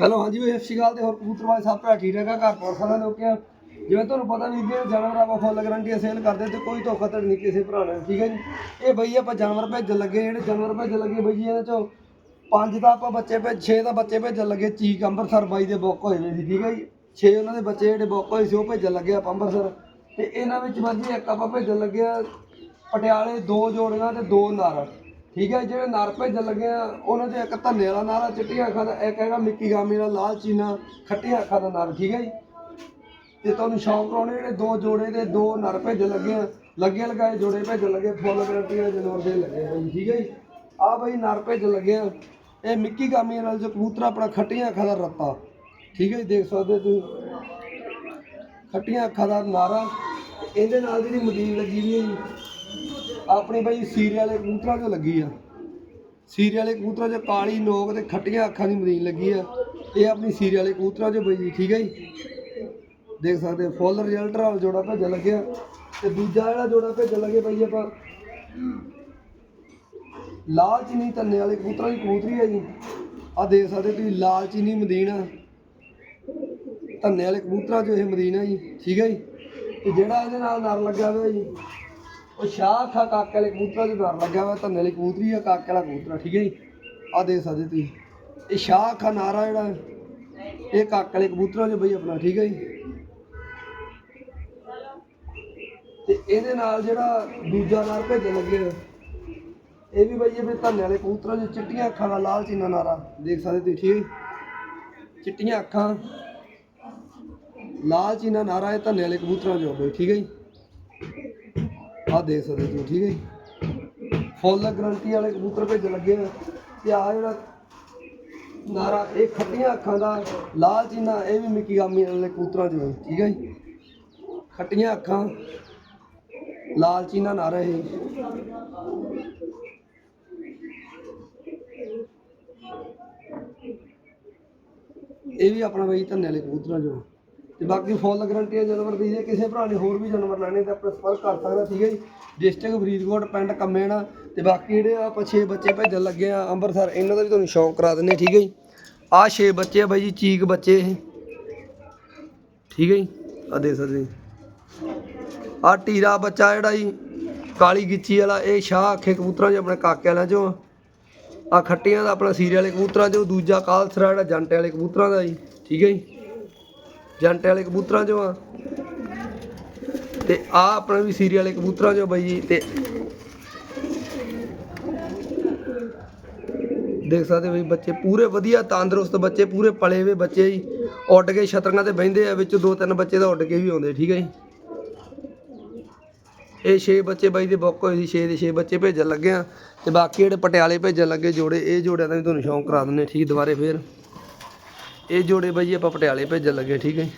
Hello, ਹਾਂਜੀ ਬਈ, ਸਤਿ ਸ਼੍ਰੀ ਅਕਾਲ ਤੇ ਹੋਰ ਕਬੂਤਰਵਾਜ ਸਭ ਭਰਾ ਠੀਕ ਹੈਗਾ ਘਰ ਪੌਰ ਸਾਰਿਆਂ ਲੋਕ ਆ ਜਿਵੇਂ ਤੁਹਾਨੂੰ ਪਤਾ ਵੀ ਜੇ ਜਾਨਵਰ ਆਪਾਂ ਫੁੱਲ ਗਰੰਟੀ ਸੇਲ ਕਰਦੇ ਤੇ ਕੋਈ ਧੋਖਾਧੜੀ ਨਹੀਂ ਕਿਸੇ ਭਰਾ ਨਾਲ, ਠੀਕ ਹੈ ਜੀ? ਇਹ ਬਈ ਆਪਾਂ ਜਾਨਵਰ ਭੇਜਣ ਲੱਗੇ, ਜਿਹੜੇ ਜਾਨਵਰ ਭੇਜਣ ਲੱਗੇ ਬਈ ਜੀ ਇਹਨਾਂ ਚੋਂ ਪੰਜ ਤਾਂ ਆਪਾਂ ਬੱਚੇ ਭੇਜ, ਛੇ ਤਾਂ ਬੱਚੇ ਭੇਜਣ ਲੱਗੇ, ਚੀਕ ਅੰਮ੍ਰਿਤਸਰ ਬਾਈ ਦੇ ਬੁੱਕ ਹੋਏ ਨੇ ਸੀ ਠੀਕ ਹੈ ਜੀ? ਛੇ ਉਹਨਾਂ ਦੇ ਬੱਚੇ ਜਿਹੜੇ ਬੁੱਕ ਹੋਏ ਸੀ, ਉਹ ਭੇਜਣ ਲੱਗੇ ਆਪਾਂ ਅੰਮ੍ਰਿਤਸਰ ਤੇ ਇਹਨਾਂ ਵਿੱਚ ਬਾਜੀ ਇੱਕ ਆਪਾਂ ਭੇਜਣ ਲੱਗੇ ਆ ਪਟਿਆਲੇ, ਦੋ ਜੋੜੀਆਂ ਤੇ ਦੋ ਨਰ। ਠੀਕ ਹੈ, ਜਿਹੜੇ ਨਰ ਭੇਜਣ ਲੱਗੇ ਆ, ਉਹਨਾਂ ਦੇ ਇੱਕ ਧੰਨੇ ਵਾਲਾ ਨਾਰਾ ਚਿੱਟੀਆਂ ਅੱਖਾਂ ਦਾ ਇੱਕ ਹੈਗਾ ਮਿੱਕੀ ਗਾਮੀ ਦਾ, ਲਾਲ ਚੀਨਾ, ਖੱਟੀਆਂ ਅੱਖਾਂ ਦਾ ਨਰ, ਠੀਕ ਹੈ ਜੀ? ਤੇ ਤੁਹਾਨੂੰ ਸ਼ੌਂਕ ਕਰਾਉਣੇ ਜਿਹੜੇ ਦੋ ਜੋੜੇ ਦੇ, ਦੋ ਨਰ ਭੇਜਣ ਲੱਗੇ ਆ, ਲੱਗੇ ਲਗਾਏ, ਜੋੜੇ ਭੇਜਣ ਲੱਗੇ, ਫੁੱਲ ਗਰੰਟੀ ਦੇ ਜਨਵਰ ਦੇ ਲੱਗੇ ਆ ਠੀਕ ਹੈ ਜੀ? ਆ ਬਾਈ ਨਰ ਭੇਜਣ ਲੱਗੇ ਆ, ਇਹ ਮਿੱਕੀ ਗਾਮੀ ਨਾਲ ਜੋ ਕਬੂਤਰ ਆਪਣਾ ਖੱਟੀਆਂ ਅੱਖਾਂ ਦਾ ਰੱਤਾ, ਠੀਕ ਹੈ ਜੀ, ਦੇਖ ਸਕਦੇ ਹੋ ਤੁਸੀਂ। ਖੱਟੀਆਂ ਅੱਖਾਂ ਦਾ ਨਾਰਾ ਇਹਦੇ ਨਾਲ ਜਿਹੜੀ ਮਦੀਨ ਲੱਗੀ ਵੀ ਹੈ ਜੀ ਆਪਣੀ ਬਾਈ ਸੀਰੇ ਵਾਲੇ ਕਬੂਤਰਾਂ 'ਚੋਂ ਲੱਗੀ ਆ। ਸੀਰੇ ਵਾਲੇ ਕਬੂਤਰਾਂ 'ਚ ਕਾਲੀ ਨੋਕ ਤੇ ਖੱਟੀਆਂ ਅੱਖਾਂ ਦੀ ਮਦੀਨ ਲੱਗੀ ਆ। ਇਹ ਆਪਣੀ ਸੀਰੇ ਵਾਲੇ ਕਬੂਤਰਾਂ 'ਚ ਬਈ, ਠੀਕ ਹੈ ਜੀ? ਦੇਖ ਸਕਦੇ ਫੁੱਲ ਰਿਜ਼ਲਟ ਵਾਲਾ ਜੋੜਾ ਭੇਜਣ ਲੱਗਿਆ ਤੇ ਦੂਜਾ ਜਿਹੜਾ ਜੋੜਾ ਭੇਜਣ ਲੱਗੇ ਬਈ ਆਪਾਂ, ਲਾਲ ਚੀਨੀ ਧੰਨੇ ਵਾਲੇ ਕਬੂਤਰਾਂ ਦੀ ਕਬੂਤਰੀ ਹੈ ਜੀ। ਆ ਦੇਖ ਸਕਦੇ ਤੁਸੀਂ, ਲਾਲ ਚੀਨੀ ਮਦੀਨਾ ਧੰਨੇ ਵਾਲੇ ਕਬੂਤਰਾਂ 'ਚ ਇਹ ਮਦੀਨਾ ਜੀ, ਠੀਕ ਹੈ ਜੀ? ਤੇ ਜਿਹੜਾ ਇਹਦੇ ਨਾਲ ਨਰ ਲੱਗਾ ਹੋਇਆ ਜੀ ਉਹ ਸ਼ਾਹ ਖਾ ਕਾਕੇ ਵਾਲੇ ਕਬੂਤਰਾਂ 'ਚ ਡਰ ਲੱਗਿਆ ਹੋਇਆ ਧੰਨੇ ਵਾਲੀ ਕਬੂਤਰੀ ਆ, ਕਾਕੇ ਵਾਲਾ ਕਬੂਤਰਾ ਠੀਕ ਹੈ ਜੀ? ਆ ਦੇਖ ਸਕਦੇ ਤੁਸੀਂ। ਇਹ ਸ਼ਾਹ ਖਾ ਨਾਰਾ ਜਿਹੜਾ ਇਹ ਕਾਕੇ ਵਾਲੇ ਕਬੂਤਰਾਂ 'ਚ ਬਈ ਆਪਣਾ, ਠੀਕ ਹੈ ਜੀ? ਤੇ ਇਹਦੇ ਨਾਲ ਜਿਹੜਾ ਦੂਜਾ ਨਰ ਭੇਜਣ ਲੱਗੇ ਇਹ ਵੀ ਬਈ ਇਹ ਧੰਨੇ ਵਾਲੇ ਕਬੂਤਰਾਂ 'ਚ ਚਿੱਟੀਆਂ ਅੱਖਾਂ ਦਾ ਲਾਲ ਚੀਨਾ ਨਾਰਾ, ਦੇਖ ਸਕਦੇ ਤੁਸੀਂ, ਠੀਕ ਹੈ ਜੀ? ਚਿੱਟੀਆਂ ਅੱਖਾਂ, ਲਾਲ ਚੀਨਾ ਨਾਰਾ ਇਹ ਧੰਨੇ ਵਾਲੇ ਕਬੂਤਰਾਂ 'ਚ ਹੋਵੇ ਠੀਕ ਹੈ ਜੀ? ਆਹ ਦੇਖ ਸਕਦੇ ਤੁਸੀਂ, ਠੀਕ ਹੈ ਜੀ? ਫੁੱਲ ਗਰੰਟੀ ਵਾਲੇ ਕਬੂਤਰ ਭੇਜਣ ਲੱਗੇ ਆ। ਤੇ ਆ ਜਿਹੜਾ ਨਾਰਾ, ਇਹ ਖੱਟੀਆਂ ਅੱਖਾਂ ਦਾ ਲਾਲ ਚੀਨਾ ਇਹ ਵੀ ਮਿੱਕੀ ਵਾਲੇ ਕਬੂਤਰਾਂ ਚੋਂ ਠੀਕ ਹੈ ਜੀ? ਖੱਟੀਆਂ ਅੱਖਾਂ ਲਾਲ ਚੀਨਾ ਨਾਰਾ ਇਹ। ਇਹ ਵੀ ਆਪਣਾ ਬਈ ਧੰਨੇ ਵਾਲੇ ਕਬੂਤਰਾਂ ਚੋਂ। ਤੇ ਬਾਕੀ ਫੁੱਲ ਗਰੰਟੀ ਹੈ ਜਾਨਵਰ ਦੀ ਜੇ ਕਿਸੇ ਭਰਾ ਨੇ ਹੋਰ ਵੀ ਜਾਨਵਰ ਲੈਣੇ ਤਾਂ ਆਪਣਾ ਸੰਪਰਕ ਕਰ ਸਕਦਾ ਠੀਕ ਹੈ ਜੀ। ਡਿਸਟ੍ਰਿਕਟ ਫਰੀਦਕੋਟ, ਪਿੰਡ ਕੰਮੇਣਾ ਤੇ ਬਾਕੀ ਜਿਹੜੇ ਆਪਾਂ 6 ਬੱਚੇ ਭੇਜਣ ਲੱਗੇ ਆ ਅੰਮ੍ਰਿਤਸਰ, ਇਹਨਾਂ ਦਾ ਵੀ ਤੁਹਾਨੂੰ ਸ਼ੌਂਕ ਕਰਾ ਦਿੰਦੇ ਠੀਕ ਹੈ ਜੀ। ਆਹ 6 ਬੱਚੇ ਆ ਬਾਈ ਜੀ, ਚੀਕ ਬੱਚੇ ਇਹ। ਠੀਕ ਹੈ ਜੀ ਆ ਦੇ ਸਕਦੇ ਆ ਟੀਰਾ ਬੱਚਾ ਜਿਹੜਾ ਜੀ, ਕਾਲੀ ਗਿੱਚੀ ਵਾਲਾ, ਇਹ ਸ਼ਾਹ ਅੱਖੇ ਕਬੂਤਰਾਂ 'ਚ ਆਪਣੇ ਕਾਕੇ ਵਾਲਿਆਂ 'ਚੋਂ ਆ। ਖੱਟੀਆਂ ਦਾ ਆਪਣਾ ਸੀਰੇ ਵਾਲੇ ਕਬੂਤਰਾਂ 'ਚੋਂ, ਦੂਜਾ ਕਾਲਸਰਾ ਜਿਹੜਾ ਜੰਟੇ ਵਾਲੇ ਕਬੂਤਰਾਂ ਦਾ ਜੀ, ਠੀਕ ਹੈ ਜੀ। ਜੰਟੇ ਵਾਲੇ ਕਬੂਤਰਾਂ 'ਚੋਂ ਆ। ਤੇ ਆ ਆਪਣੇ ਵੀ ਸੀਰੀ ਵਾਲੇ ਕਬੂਤਰਾਂ 'ਚੋਂ ਬਾਈ ਜੀ, ਤੇ ਦੇਖ ਸਕਦੇ ਬਈ ਬੱਚੇ ਪੂਰੇ ਵਧੀਆ, ਤੰਦਰੁਸਤ ਬੱਚੇ, ਪੂਰੇ ਪਲੇ ਹੋਏ ਬੱਚੇ ਜੀ। ਉੱਡ ਕੇ ਛਤਰੀਆਂ ਤੇ ਬਹਿੰਦੇ ਆ, ਵਿੱਚ ਦੋ ਤਿੰਨ ਬੱਚੇ ਤਾਂ ਉੱਡ ਕੇ ਵੀ ਆਉਂਦੇ, ਠੀਕ ਹੈ ਜੀ। ਇਹ 6 ਬੱਚੇ ਬਾਈ ਦੇ ਬੁੱਕ ਹੋਏ ਸੀ 6 ਦੇ 6 ਬੱਚੇ ਭੇਜਣ ਲੱਗੇ ਆ। ਤੇ ਬਾਕੀ ਜਿਹੜੇ ਪਟਿਆਲੇ ਭੇਜਣ ਲੱਗੇ ਜੋੜੇ, ਇਹ ਜੋੜਿਆਂ ਦਾ ਵੀ ਤੁਹਾਨੂੰ ਸ਼ੌਂਕ ਕਰਾ ਦਿੰਦੇ ਠੀਕ, ਦੁਬਾਰੇ ਫੇਰ। ਇਹ ਜੋੜੇ ਬਾਈ ਆਪਾਂ ਪਟਿਆਲੇ ਭੇਜਣ ਲੱਗੇ ਠੀਕ ਹੈ ਜੀ।